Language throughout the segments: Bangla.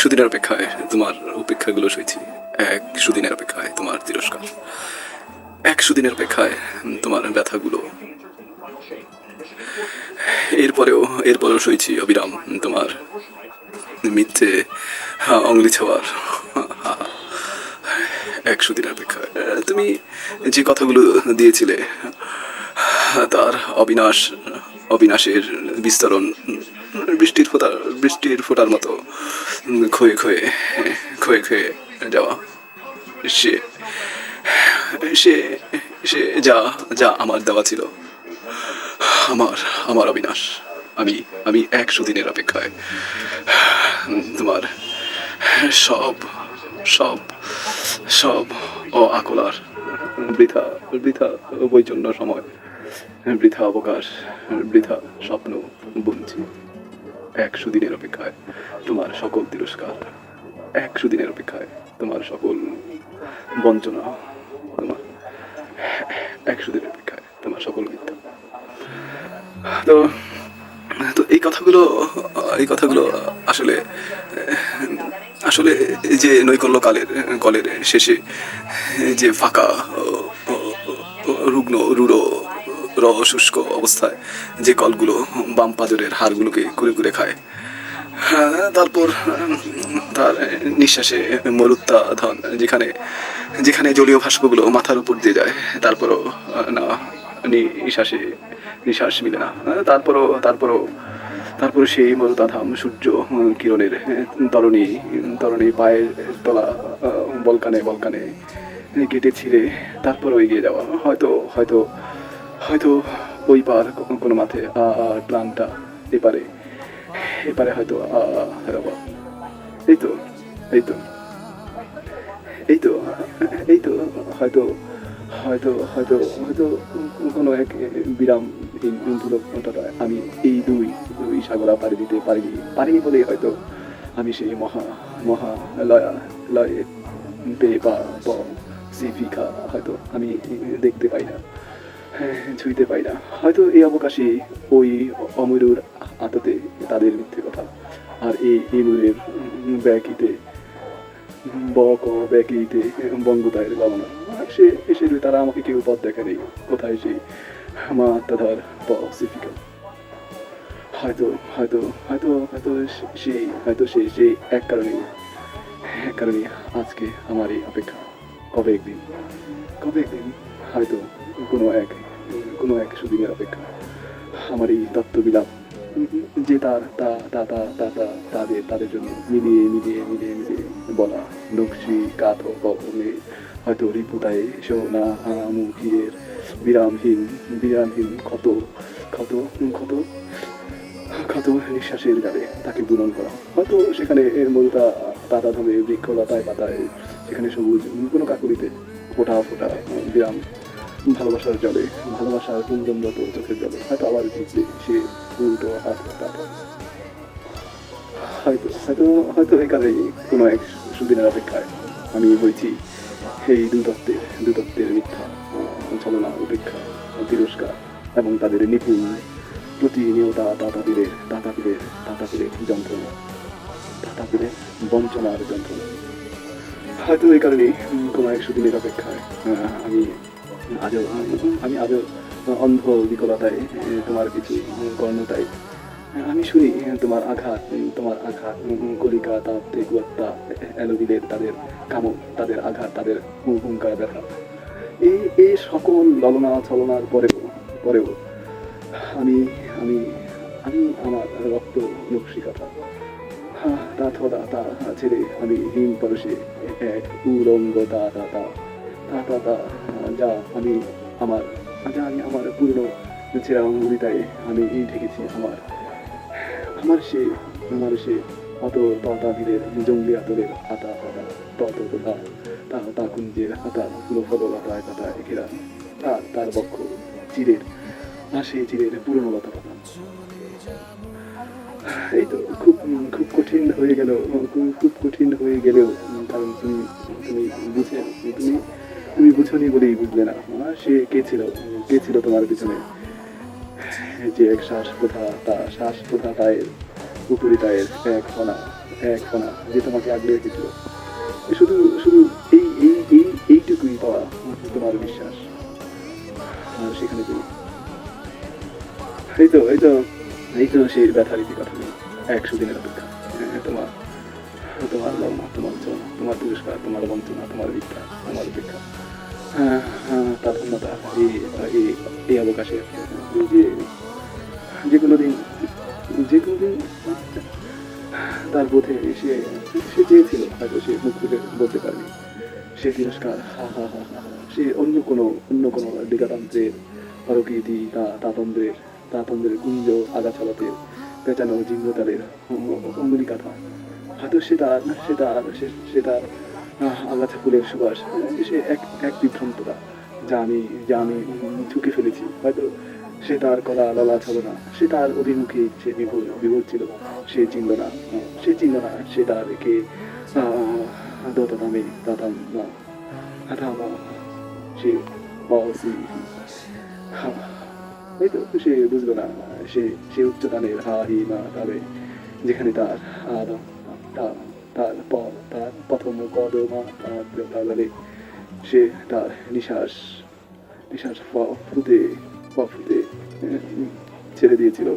একশো অপেক্ষায় তোমার উপেক্ষাগুলো সইছি। একশো দিনের অপেক্ষায় তোমার তিরস্কার। একশো দিনের অপেক্ষায় তোমার ব্যথাগুলো। এরপরেও এরপরেও সইছি অবিরাম তোমার মিথ্যে অঙ্গলি ছোঁয়ার। একশো দিনের অপেক্ষায়। তুমি যে কথাগুলো দিয়েছিলে, তার অবিনাশ, অবিনাশের বিস্তরণ বৃষ্টির ফোঁটা, বৃষ্টির ফোঁটার মতো ক্ষয়ে ক্ষয়ে ক্ষয়ে ক্ষয়ে যাওয়া। সে সে সে যা যা আমার দেওয়া ছিল, আমার আমার অবিনাশ। আমি আমি একশো দিনের অপেক্ষায়, তোমার সব সব সব ও আকলার বৃথা বৃথা বৈচন্য সময়, বৃথা অবকাশ, বৃথা স্বপ্ন বুনছি। একশো দিনের অপেক্ষায় তোমার সকল তিরস্কার। একশো দিনের অপেক্ষায় তোমার সকল বঞ্চনা তোমার একশো দিনের অপেক্ষায় তোমার সকল মিথ্যা। তো তো এই কথাগুলো এই কথাগুলো আসলে আসলে যে নৈকল্য কালের, কলের শেষে যে ফাঁকা রুগ্ন রুড়ো র শুষ্ক অবস্থায় যে কলগুলো বাম পাজরের হাড়গুলোকে কুড়ে কুড়ে খায়। হ্যাঁ, তারপর তার নিঃশ্বাসে মরুত্তা ধন যেখানে যেখানে জলীয় ভাস্পগুলো মাথার উপর দিয়ে যায়। তারপরও না নিঃশ্বাসে নিঃশ্বাস মিলে না। তারপরও তারপরও তারপরে সেই মরুতাধাম সূর্য কিরণের তরণী তরণী পায়ের তলা বলকানে বলকানে কেটে ছিঁড়ে তারপরও এগিয়ে যাওয়া। হয়তো হয়তো হয়তো ওই পার কো- কোনো মাঠে আর প্লানটা এপারে এপারে হয়তো। এই তো এই তো এই তো এই তো, হয়তো হয়তো হয়তো হয়তো কোনো এক দুরক্ষতায় আমি এই দুই দুই সাগরা পাড়ি দিতে পারিনি পারিনি বলেই হয়তো আমি সেই মহা মহা লয়া, লয়ে পে বা প, সিফিকা হয়তো আমি দেখতে পাই না ছুঁইতে পাই না হয়তো এই অবকাশে ওই অমরুর আততে তাদের মিথ্যে কথা। আর এই ইমুরের ব্যাকিতে, বক ও ব্যাকিতে বঙ্গতায়ের গণনা সে এসে তারা আমাকে কেউ পথ দেখা নেই কোথায় সেই মা আত্মাধার পসিফিকা? হয়তো হয়তো হয়তো হয়তো সেই হয়তো সেই সেই এক কারণে এক কারণে আজকে আমার এই অপেক্ষা। কবে একদিন? কবে একদিন? হয়তো কোনো এক কোনো এক সুদিনের অপেক্ষা। আমার এই তত্ত্ববিলাপ, যে তার, তা তাদের তাদের জন্য মিলিয়ে মিলিয়ে মিলিয়ে মিলিয়ে বলা। নকশি কাঠ কখনে, হয়তো রিপুতায় সোনা মুখিয়ের বিরামহীন বিরামহীন ক্ষত ক্ষত ক্ষত ক্ষত নিঃশ্বাসের গালে তাকে পূরণ করা। হয়তো সেখানে এর মূলতা ধরে বৃক্ষলতায় পাতায়, সেখানে সবুজ কোনো কাকুরিতে ফোটা ফোটা বিরাম ভালোবাসার জলে, ভালোবাসার কুঞ্জনরত চোখের জলে, হয়তো আবার ভিজবে সে উল্টো হাত হয়তো হয়তো হয়তো এই কারণেই কোনো এক সুদিনের অপেক্ষায় আমি হয়েছি এই দুতত্ত্বের দুতত্ত্বের মিথ্যা ছলনা উপেক্ষা, তিরস্কার এবং তাদের নিপুণ, প্রতিনিয়তা তাতাপিরের তাতাপিরের তাতাপিরের যন্ত্রণা তাতাপিরের বঞ্চনার যন্ত্রণা। হয়তো এই কারণে কোনো এক সুদিনের অপেক্ষায় আমি আজও আমি আজও অন্ধ বিকলতায় তোমার কিছু কর্ণতায় আমি শুনি তোমার আঘাত তোমার আঘাত কলিকা তাপ তেগুয়াত্তা অ্যালোবিলের তাদের কামড় তাদের আঘাত তাদের হুঙ্কার ব্যথা। এই এই সকল ললনা ছলনার পরেও পরেও আমি আমি আমি আমার রক্ত নকশিকাতা হ্যাঁ, তা থদা তা ছেড়ে আমি হিম পরশে এক উলঙ্গ তা তা তা তা যা আমি আমার, যা আমি আমার পূর্ণ ছেঁড়া অঙ্গুলিটায় আমি ঢেকেছি আমার। আমার সে আমার সে অত ততাবিদের জঙ্গলি আতরের হাতা হাতা তত তা তা তা কুঞ্জের হাতা পুরো ফললতায় পাতায় ঘেরা তার তার বক্ষ, চিরের আর সেই চিরের পুরনো লতা পাতা। এই তো খুব খুব কঠিন হয়ে গেল, খুব কঠিন হয়ে গেলেও, কারণ তুমি তুমি বুঝে তুমি তুমি বুঝনি বলেই বুঝলে না। সে কে ছিল? কে ছিল তোমার পিছনে? যে এক শ্বাস প্রথা তা শ্বাস প্রথা তায়ের উপরি তায়ের এক ফনা এক কণা যে তোমাকে আগলে রেখেছিল। শুধু শুধু এই এই এই এইটুকুই পাওয়া তোমার বিশ্বাস। সেখানে তুমি। এই তো এই তো এই তো সেই ব্যথার ইতিকথা একশো দিনের অপেক্ষা। হ্যাঁ, তোমার। তোমার লগ্ন তোমার চলনা তোমার পুরস্কার, তোমার বঞ্চনা, তোমার বিদ্যা তোমার উপেক্ষা হ্যাঁ হ্যাঁ তাৎপর্যতা এই এই এই অবকাশে। যে যে কোনো দিন, যে কোনো দিন তার বোধে সে সে চেয়েছিল, হয়তো সে মুখ থেকে বলতে পারেনি। সে তিরস্কার, হা হা হা। সে অন্য কোনো অন্য কোনো দিগাতন্ত্রের প্রকৃতি, তা, তাতন্ত্রের তাতন্ত্রের কুঞ্জ আগাছালাতে পেঁচানো জিম্মতালের অঙ্গুলি কাথা হয়তো সে তার সে তার সে- সে তার আহ, আগাছা ফুলের সুবাস সে এক এক বিভ্রান্ততা যা আমি যা আমি ঝুঁকে ফেলেছি। হয়তো সে তার কলা ললা ছলনা সে তার অভিমুখে সে বিভোর বিভোর ছিল। সে চিনল না। সে চিনল না সে তার কে দতামে দাতাম না হাতামা সে অসি এই তো সে বুঝলো না। সে সে উচ্চতানের হা হি মা তবে যেখানে তার আর তার তার প্রথম কদমা তার তাহলে সে তার নিঃশ্বাস নিঃশ্বাস ফ- ফুটে পা ফুটে উম, ছেড়ে দিয়েছিল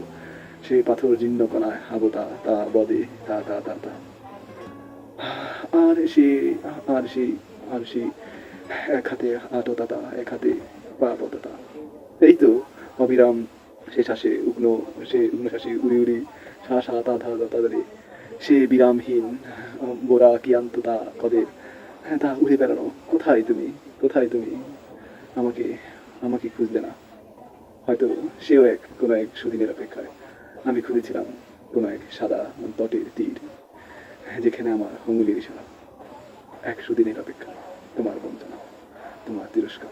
সেই পাথর জীর্ণ কণায় আবতা তা বদে তা তা তা তা আর সে আর সেই আর সেই এক হাতে আটতাতা এক হাতে পা পতাতা এই তো অবিরাম সে শ্বাসে উগ্ন সে উগ্ন শ্বাসে উড়ি উড়ি সা সা তা ধা তা তাদের সে বিরামহীন গোড়া কিয়ান্ত তা কদের হ্যাঁ তা উড়ে বেড়ানো। কোথায় তুমি? কোথায় তুমি? আমাকে আমাকে খুঁজলে না। হয়তো সেও এক, কোনো এক সুদিনের অপেক্ষায়। আমি খুঁজেছিলাম কোনো এক সাদা তটের তীর, যেখানে আমার অঙ্গুলির ইশারা। এক সুদিনের অপেক্ষা, তোমার বঞ্চনা, তোমার তিরস্কার।